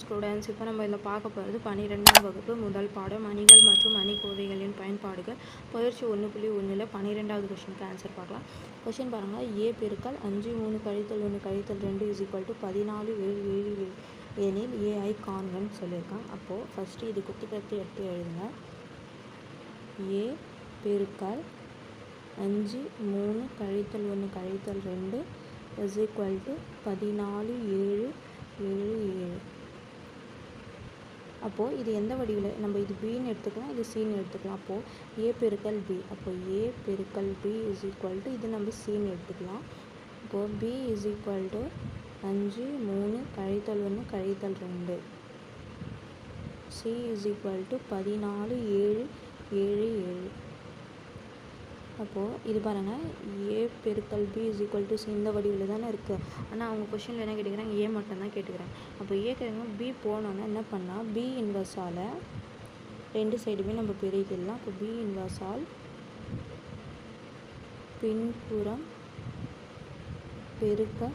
Students இப்போ நம்ம இதில் பார்க்க போகிறது பன்னிரெண்டாம் வகுப்பு முதல் பாடம் அணிகள் மற்றும் அணிக்கோவைகளின் பயன்பாடுகள். பயிற்சி ஒன்று புள்ளி ஒன்றில் பன்னிரெண்டாவது கொஷினுக்கு ஆன்சர் பார்க்கலாம். கொஷின் பாருங்கள் ஏ பெருக்கல் அஞ்சு மூணு கழித்தல் ஒன்று கழித்தல் ரெண்டு இஸ் ஈக்குவல் டு பதினாலு ஏழு ஏழு ஏழு எனில் ஏஐ காண்கன்னு சொல்லியிருக்கான். அப்போது ஃபஸ்ட்டு இது குத்து கத்து எடுத்து எழுதுங்க. ஏ பெருக்கல் அஞ்சு மூணு கழித்தல் ஒன்று கழித்தல் ரெண்டு இஸ் ஈக்குவல் டு பதினாலு ஏழு ஏழு ஏழு. அப்போது இது எந்த வடிவில் நம்ம இது பின்னு எடுத்துக்கலாம் இது சின்னு எடுத்துக்கலாம். அப்போது ஏ பெருக்கல் பி அப்போது ஏ பெருக்கல் பி இஸ் ஈக்குவல் டு இது நம்ம சின்னு எடுத்துக்கலாம். இப்போது பி இஸ் ஈக்குவல் டு அஞ்சு மூணு கழித்தல் ஒன்று கழித்தல் ரெண்டு. சி இஸ் ஈக்குவல் டு பதினாலு ஏழு ஏழு ஏழு. அப்போது இது பாருங்கள் ஏ பெருக்கல் பி இஸ் ஈக்குவல் டு இந்த வடிவில் தானே இருக்குது ஆனால் அவங்க கொஷினில் என்ன கேட்டுக்கிறாங்க? ஏ மட்டும் தான் கேட்டுக்கிறாங்க. அப்போ ஏ கேட்குறாங்க பி போனோன்னா என்ன பண்ணால் பி இன்வர்ஸால் ரெண்டு சைடுமே நம்ம பெருக்கிடலாம். அப்போ பி இன்வர்ஸால் பின்புறம் பெருக்க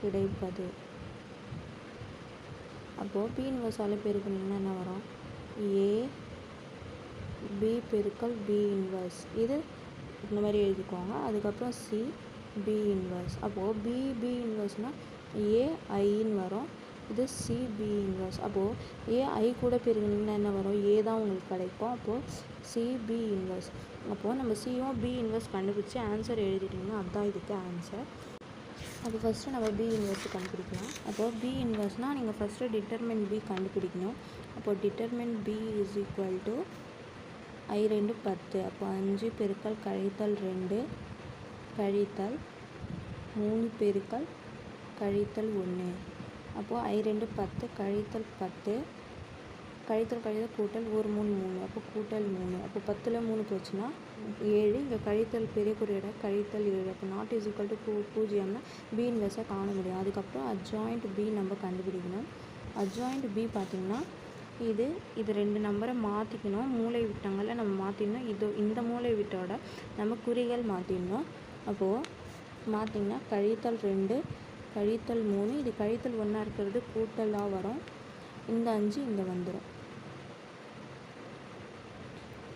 கிடைப்பது. அப்போது பி இன்வர்ஸால் பெருக்கணும்னா என்ன வரும்? ஏ பி பெருக்கல் பி இன்வர்ஸ் இது இந்த மாதிரி எழுதிக்குவாங்க அதுக்கப்புறம் சி பி இன்வர்ஸ் அப்போது பி பி இன்வர்ஸ்னால் ஏ ஐன்னு வரும். இது சி பி இன்வர்ஸ் அப்போது ஏ ஐ கூட பெருகணும்னா என்ன வரும்? ஏ தான் உங்களுக்கு கிடைக்கும். அப்போது சி பி இன்வர்ஸ் அப்போது நம்ம சியும் பி இன்வர்ஸ் கண்டுபிடிச்சி ஆன்சர் எழுதிட்டிங்கன்னா அதுதான் இதுக்கு ஆன்சர் அப்போ ஃபஸ்ட்டு நம்ம பி இன்வர்ஸ் கண்டுபிடிக்கலாம். அப்போது பி இன்வர்ஸ்னால் நீங்கள் ஃபஸ்ட்டு டிட்டர்மெண்ட் பி கண்டுபிடிக்கணும். அப்போது determinant B is equal to ஐ ரெண்டு பத்து. அப்போ அஞ்சு பெருக்கல் கழித்தல் ரெண்டு கழித்தல் மூணு பெருக்கல் கழித்தல் ஒன்று. அப்போது ஐ ரெண்டு பத்து கழித்தல் பத்து கழித்தல் கழித்தல் கூட்டல் ஒரு மூணு மூணு. அப்போ கூட்டல் மூணு. அப்போ பத்தில் மூணு போச்சுன்னா ஏழு இங்கே கழித்தல் பெரிய குறியீட கழித்தல் ஏழு. அப்போ நாட் இஸ் ஈக்குவல் டு பூ பூஜ்ஜியம்னா பி இன்வெஸ்ட்டாக காண முடியும். அதுக்கப்புறம் அட்ஜாயிண்ட் பி நம்ம கண்டுபிடிக்கணும். அட்ஜாயிண்ட் பி பார்த்திங்கன்னா இது இது ரெண்டு நம்பரை மாற்றிக்கணும் மூளை விட்டங்களை நம்ம மாற்றிடணும் இது இந்த மூளை விட்டோட நம்ம குறிகள் மாற்றிடணும் அப்போது மாற்றிங்கன்னா கழித்தல் ரெண்டு கழித்தல் மூணு. இது கழித்தல் ஒன்றா இருக்கிறது கூட்டலாக வரும். இந்த அஞ்சு இங்கே வந்துடும்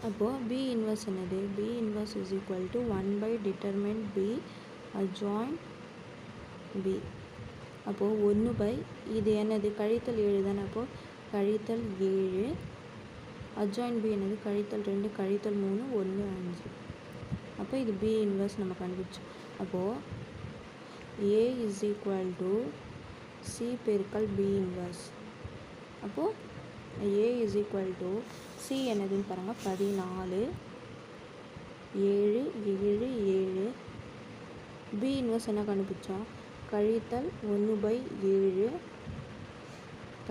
அப்போது பி இன்வர்ஸ் என்னது? B inverse is equal to one by determinant B adjoint B அப்போது ஒன்று பை இது என்னது? கழித்தல் ஏழு தானே? அப்போது கழித்தல் ஏழு. அஜாயின் பி என்னது? கழித்தல் ரெண்டு கழித்தல் மூணு ஒன்று அஞ்சு. அப்போ இது பி இன்வெர்ஸ் நம்ம கண்டுபிடிச்சோம். அப்போது A is equal to C பெருக்கல் பி இன்வெர்ஸ் அப்போது A is equal to C என்னதுன்னு பாருங்கள் பதினாலு ஏழு ஏழு ஏழு. பி இன்வெர்ஸ் என்ன கண்டுபிடிச்சோம்? கழித்தல் ஒன்று பை ஏழு.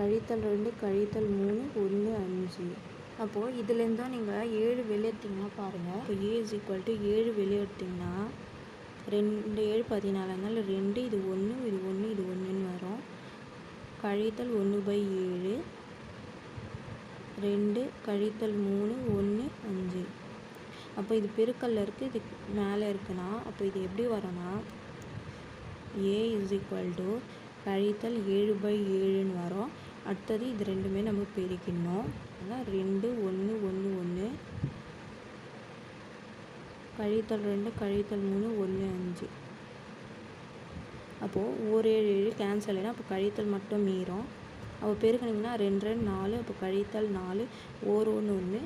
கழித்தல் ரெண்டு கழித்தல் மூணு ஒன்று அஞ்சு. அப்போது இதுலேருந்து தான் நீங்கள் ஏழு வெளியெடுத்தீங்கன்னா பாருங்கள் இப்போ ஏ இஸ் ஈக்குவல் டு ஏழு வெளியெடுத்திங்கன்னா ரெண்டு ஏழு பதினாலு அதனால் ரெண்டு இது ஒன்று இது ஒன்று இது ஒன்றுன்னு வரும். கழித்தல் ஒன்று பை ஏழு ரெண்டு கழித்தல் மூணு ஒன்று அஞ்சு. அப்போ இது பெருக்கல்ல இருக்குது இது மேலே இருக்குன்னா அப்போ இது எப்படி வரும்னா ஏ இஸ் ஈக்குவல் டு கழித்தல் ஏழு பை ஏழுன்னு வரும். அடுத்தது இது ரெண்டுமே நம்ம பெருக்கிடணும். அதான் ரெண்டு ஒன்று ஒன்று ஒன்று கழித்தல் ரெண்டு கழித்தல் மூணு ஒன்று அஞ்சு. அப்போது ஒரு ஏழு ஏழு கேன்சல் ஆகிடும் அப்போ கழித்தல் மட்டும் மீறும். அப்போ பெருக்கினீங்கன்னா ரெண்டு ரெண்டு நாலு. அப்போ கழித்தல் நாலு ஓர் ஒன்று ஒன்று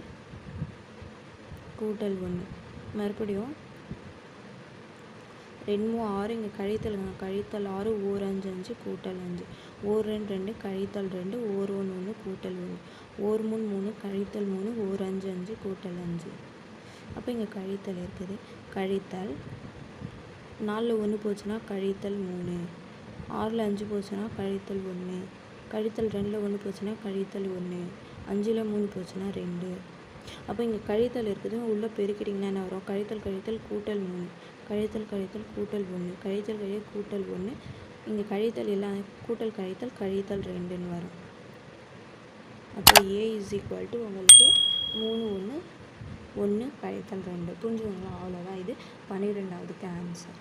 கூட்டல் ஒன்று மறுபடியும் ரெண்டு மூணு ஆறு இங்கே கழித்தலுங்க கழித்தல் ஆறு ஓர் அஞ்சு அஞ்சு கூட்டல் அஞ்சு. ஓர் ரெண்டு ரெண்டு கழித்தல் ரெண்டு ஓர் ஒன்று ஒன்று கூட்டல் ஒன்று. ஓர் மூணு மூணு கழித்தல் மூணு ஓர் அஞ்சு அஞ்சு கூட்டல் அஞ்சு. அப்போ இங்கே கழித்தல் இருக்குது. கழித்தல் நாலில் ஒன்று போச்சுன்னா கழித்தல் மூணு. ஆறில் அஞ்சு போச்சுன்னா கழித்தல் ஒன்று. கழித்தல் ரெண்டில் ஒன்று போச்சுன்னா கழித்தல் ஒன்று. அஞ்சில் மூணு போச்சுன்னா ரெண்டு. அப்போ இங்கே கழித்தல் இருக்குது உள்ளே பெருக்கிட்டிங்கன்னா என்ன வரும்? கழித்தல் கழித்தல் கூட்டல் மூணு. கழித்தல் கழித்தல் கூட்டல் ஒன்று. கழித்தல் கழித்தல் கூட்டல் ஒன்று. இங்கே கழித்தல் எல்லாம் கூட்டல் கழித்தல் கழித்தல் ரெண்டுன்னு வரும். அப்போ ஏ இஸ் ஈக்குவல் டு உங்களுக்கு மூணு ஒன்று ஒன்று கழித்தல் ரெண்டு. புரிஞ்சுதுங்களா? அவ்வளோதான். இது பன்னிரெண்டாவதுக்கு ஆன்சர்